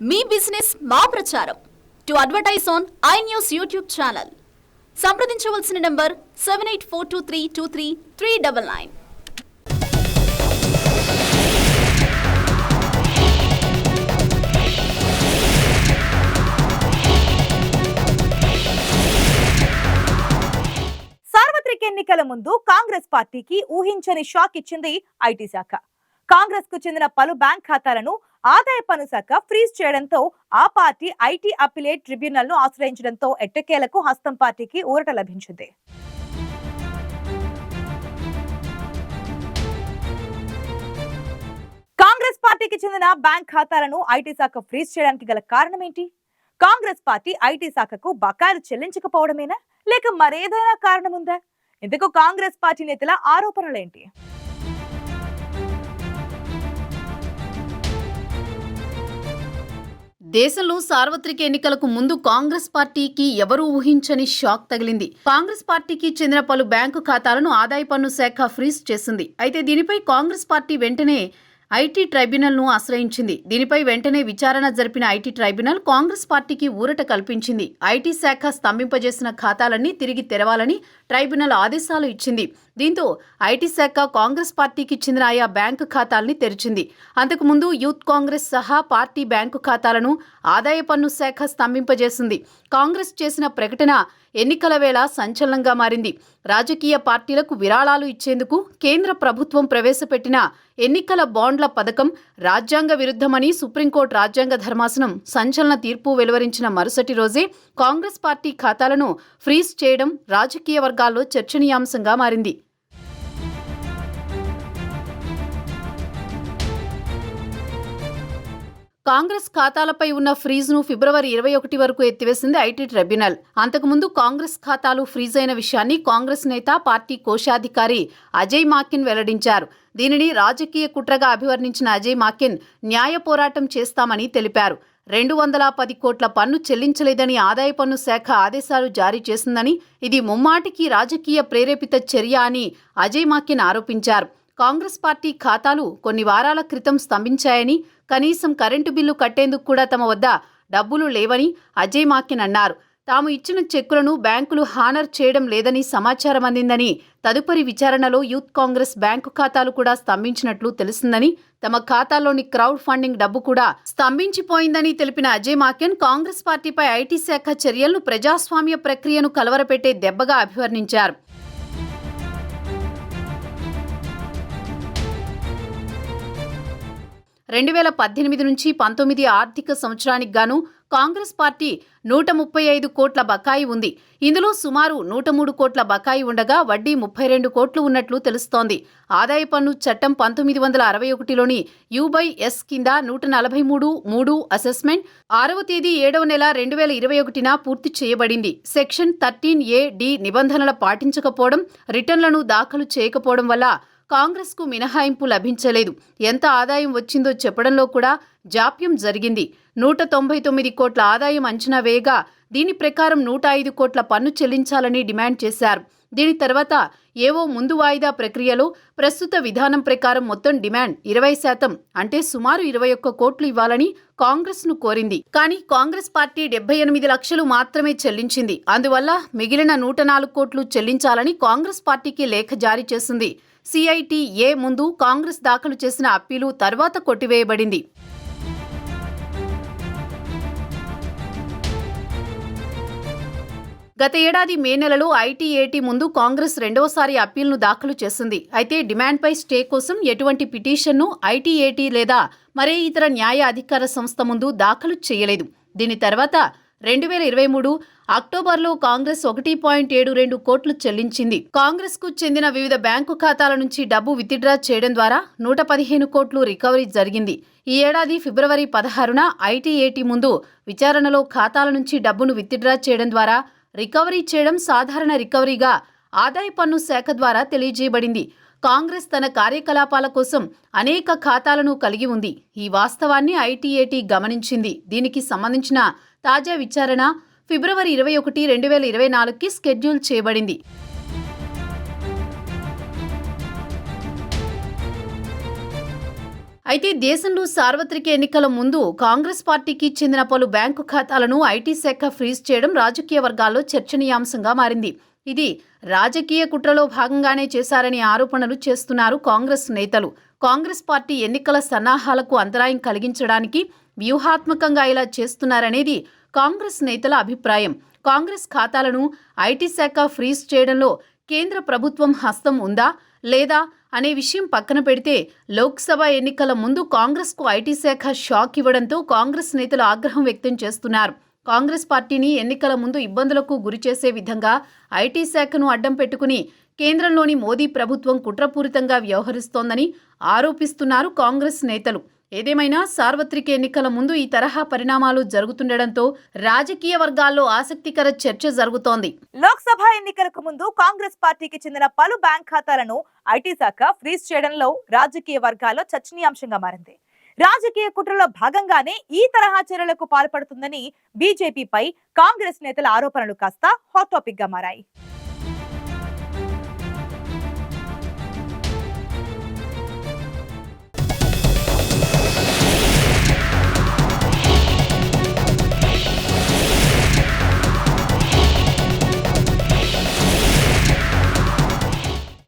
మీ business మా ప్రచారం. To advertise on I news YouTube channel. సంప్రదించవలసిన number seven eight four two three two three three double nine. సార్వత్రిక ఎన్నికల ముందు కాంగ్రెస్ పార్టీకి ఊహించని షాక్ ఇచ్చింది ఐటీ శాఖ. కాంగ్రెస్కు చెందిన పలు బ్యాంక్ ఖాతాలను ఆదాయ పన్ను శాఖ ఫ్రీజ్ చేయడంతో ఆ పార్టీ ఐటీ అపిలేట్ ట్రిబ్యునల్ను ఆశ్రయించడంతో ఎట్టకేలకు హస్తం పార్టీకి ఊరట లభించింది. కాంగ్రెస్ పార్టీకి చెందిన బ్యాంక్ ఖాతాలను ఐటీ శాఖ ఫ్రీజ్ చేయడానికి గల కారణం ఏంటి కాంగ్రెస్ పార్టీ ఐటీ శాఖకు బకాయిలు చెల్లించకపోవడమేనా? లేక మరేదైనా కారణం ఉందా ఇందుకు కాంగ్రెస్ పార్టీ నేతల ఆరోపణలేంటి? దేశంలో సార్వత్రిక ఎన్నికలకు ముందు కాంగ్రెస్ పార్టీకి ఎవరూ ఊహించని షాక్ తగిలింది. కాంగ్రెస్ పార్టీకి చెందిన పలు బ్యాంకు ఖాతాలను ఆదాయ పన్ను శాఖ ఫ్రీజ్ చేసింది. అయితే దీనిపై కాంగ్రెస్ పార్టీ వెంటనే ఐటీ ట్రైబ్యునల్ను ఆశ్రయించింది. దీనిపై వెంటనే విచారణ జరిపిన ఐటీ ట్రైబ్యునల్ కాంగ్రెస్ పార్టీకి ఊరట కల్పించింది. ఐటీ శాఖ స్తంభింపజేసిన ఖాతాలన్నీ తిరిగి తెరవాలని ట్రైబ్యునల్ ఆదేశాలు ఇచ్చింది. దీంతో ఐటీ శాఖ కాంగ్రెస్ పార్టీకి చెందిన ఆయా బ్యాంకు ఖాతాల్ని తెరిచింది. అంతకుముందు యూత్ కాంగ్రెస్ సహా పార్టీ బ్యాంకు ఖాతాలను ఆదాయ పన్ను శాఖ స్తంభింపజేసింది. కాంగ్రెస్ చేసిన ప్రకటన ఎన్నికల వేళ సంచలనంగా మారింది. రాజకీయ పార్టీలకు విరాళాలు ఇచ్చేందుకు కేంద్ర ప్రభుత్వం ప్రవేశపెట్టిన ఎన్నికల బాండ్ల పథకం రాజ్యాంగ విరుద్ధమని సుప్రీంకోర్టు రాజ్యాంగ ధర్మాసనం సంచలన తీర్పు వెలువరించిన మరుసటి రోజే కాంగ్రెస్ పార్టీ ఖాతాలను ఫ్రీజ్ చేయడం రాజకీయ వర్గాల్లో చర్చనీయాంశంగా మారింది. కాంగ్రెస్ ఖాతాలపై ఉన్న ఫ్రీజ్ను ఫిబ్రవరి ఇరవై ఒకటి వరకు ఎత్తివేసింది ఐటీ ట్రిబ్యునల్. అంతకుముందు కాంగ్రెస్ ఖాతాలు ఫ్రీజ్ అయిన విషయాన్ని కాంగ్రెస్ నేత పార్టీ కోశాధికారి అజయ్ మాకిన్ వెల్లడించారు. దీనిని రాజకీయ కుట్రగా అభివర్ణించిన అజయ్ మాకిన్ న్యాయ పోరాటం చేస్తామని తెలిపారు. రెండు వందల పది కోట్ల పన్ను చెల్లించలేదని ఆదాయ పన్ను శాఖ ఆదేశాలు జారీ చేసిందని ఇది ముమ్మాటికి రాజకీయ ప్రేరేపిత చర్య అని అజయ్ మాకిన్ ఆరోపించారు. కాంగ్రెస్ పార్టీ ఖాతాలు కొన్ని వారాల క్రితం స్తంభించాయని కనీసం కరెంటు బిల్లు కట్టేందుకు కూడా తమ వద్ద డబ్బులు లేవని అజయ్ మాకిన్ అన్నారు. తాము ఇచ్చిన చెక్కులను బ్యాంకులు హానర్ చేయడం లేదని సమాచారం అందిందని తదుపరి విచారణలో యూత్ కాంగ్రెస్ బ్యాంకు ఖాతాలు కూడా స్తంభించినట్లు తెలిసిందని తమ ఖాతాలోని క్రౌడ్ ఫండింగ్ డబ్బు కూడా స్తంభించిపోయిందని తెలిపిన అజయ్ మాకెన్ కాంగ్రెస్ పార్టీపై ఐటీ శాఖ చర్యలను ప్రజాస్వామ్య ప్రక్రియను కలవరపెట్టే దెబ్బగా అభివర్ణించారు. రెండు వేల పద్దెనిమిది నుంచి పంతొమ్మిది ఆర్థిక సంవత్సరానికి గాను కాంగ్రెస్ పార్టీ నూట ముప్పై ఐదు కోట్ల బకాయి ఉంది. ఇందులో సుమారు నూట మూడు కోట్ల బకాయి ఉండగా వడ్డీ ముప్పై రెండు కోట్లు ఉన్నట్లు తెలుస్తోంది. ఆదాయ పన్ను చట్టం పంతొమ్మిది వందల అరవై ఒకటిలోని యూబై ఎస్ కింద నూట నలభై మూడు మూడు అసెస్మెంట్ ఆరవ తేదీ ఏడవ నెల రెండు వేల ఇరవై ఒకటిన పూర్తి చేయబడింది. సెక్షన్ థర్టీన్ ఏ డి నిబంధనల పాటించకపోవడం రిటర్న్లను దాఖలు చేయకపోవడం వల్ల కాంగ్రెస్కు మినహాయింపు లభించలేదు. ఎంత ఆదాయం వచ్చిందో చెప్పడంలో కూడా జాప్యం జరిగింది. నూట తొంభై తొమ్మిది కోట్ల ఆదాయం అంచనా వేయగా దీని ప్రకారం నూట ఐదు కోట్ల పన్ను చెల్లించాలని డిమాండ్ చేశారు. దీని తర్వాత ఏవో ముందు వాయిదా ప్రక్రియలో ప్రస్తుత విధానం ప్రకారం మొత్తం డిమాండ్ ఇరవై శాతం అంటే సుమారు ఇరవై ఒక్క కోట్లు ఇవ్వాలని కాంగ్రెస్ను కోరింది. కానీ కాంగ్రెస్ పార్టీ డెబ్బై ఎనిమిది లక్షలు మాత్రమే చెల్లించింది. అందువల్ల మిగిలిన నూట నాలుగు కోట్లు చెల్లించాలని కాంగ్రెస్ పార్టీకి లేఖ జారీ చేసింది. సిఐటిఏ ముందు కాంగ్రెస్ దాఖలు చేసిన అప్పీలు తర్వాత కొట్టివేయబడింది. గత ఏడాది మే నెలలో ఐటీఏటీ ముందు కాంగ్రెస్ రెండవసారి అప్పీల్ను దాఖలు చేసింది. అయితే డిమాండ్పై స్టే కోసం ఎటువంటి పిటిషన్ను ఐటీఏటీ లేదా మరే ఇతర న్యాయ అధికార సంస్థ ముందు దాఖలు చేయలేదు. దీని తర్వాత రెండు వేల ఇరవై మూడు అక్టోబర్లో కాంగ్రెస్ ఒకటి పాయింట్ ఏడు రెండు కోట్లు చెల్లించింది. కాంగ్రెస్కు చెందిన వివిధ బ్యాంకు ఖాతాల నుంచి డబ్బు విత్డ్రా చేయడం ద్వారా నూట పదిహేను కోట్లు రికవరీ జరిగింది. ఈ ఏడాది ఫిబ్రవరి పదహారున ఐటీఏటీ ముందు విచారణలో ఖాతాల నుంచి డబ్బును విత్డ్రా చేయడం ద్వారా రికవరీ చేయడం సాధారణ రికవరీగా ఆదాయ పన్ను శాఖ ద్వారా తెలియజేయబడింది. కాంగ్రెస్ తన కార్యకలాపాల కోసం అనేక ఖాతాలను కలిగి ఉంది. ఈ వాస్తవాన్ని ఐటీఏటీ గమనించింది. దీనికి సంబంధించిన తాజా విచారణ ఫిబ్రవరి ఇరవై ఒకటి రెండు వేల ఇరవై నాలుగుకి స్కెడ్యూల్ చేయబడింది. అయితే దేశంలో సార్వత్రిక ఎన్నికల ముందు కాంగ్రెస్ పార్టీకి చెందిన పలు బ్యాంకు ఖాతాలను ఐటీ శాఖ ఫ్రీజ్ చేయడం రాజకీయ వర్గాల్లో చర్చనీయాంశంగా మారింది. ఇది రాజకీయ కుట్రలో భాగంగానే చేశారని ఆరోపణలు చేస్తున్నారు కాంగ్రెస్ నేతలు. కాంగ్రెస్ పార్టీ ఎన్నికల సన్నాహాలకు అంతరాయం కలిగించడానికి వ్యూహాత్మకంగా ఇలా చేస్తున్నారనేది కాంగ్రెస్ నేతల అభిప్రాయం. కాంగ్రెస్ ఖాతాలను ఐటీ శాఖ ఫ్రీజ్ చేయడంలో కేంద్ర ప్రభుత్వం హస్తం ఉందా లేదా అనే విషయం పక్కన పెడితే లోక్సభ ఎన్నికల ముందు కాంగ్రెస్కు ఐటీ శాఖ షాక్ ఇవ్వడంతో కాంగ్రెస్ నేతలు ఆగ్రహం వ్యక్తం చేస్తున్నారు. కాంగ్రెస్ పార్టీని ఎన్నికల ముందు ఇబ్బందులకు గురిచేసే విధంగా ఐటీ శాఖను అడ్డం పెట్టుకుని కేంద్రంలోని మోదీ ప్రభుత్వం కుట్రపూరితంగా వ్యవహరిస్తోందని ఆరోపిస్తున్నారు కాంగ్రెస్ నేతలు. ఏదేమైనా సార్వత్రిక ఎన్నికల ముందు ఈ తరహా పరిణామాలు జరుగుతుండటంతో రాజకీయ వర్గాల్లో ఆసక్తికర చర్చ జరుగుతోంది. లోక్సభ ఎన్నికలకు ముందు కాంగ్రెస్ పార్టీకి చెందిన పలు బ్యాంక్ ఖాతాలను ఐటీ శాఖ ఫ్రీజ్ చేయడంలో రాజకీయ వర్గాల్లో చర్చనీయాంశంగా మారింది. రాజకీయ కుట్రలో భాగంగానే ఈ తరహా చర్యలకు పాల్పడుతుందని బీజేపీపై కాంగ్రెస్ నేతల ఆరోపణలు కాస్త హాట్ టాపిక్గా మారాయి.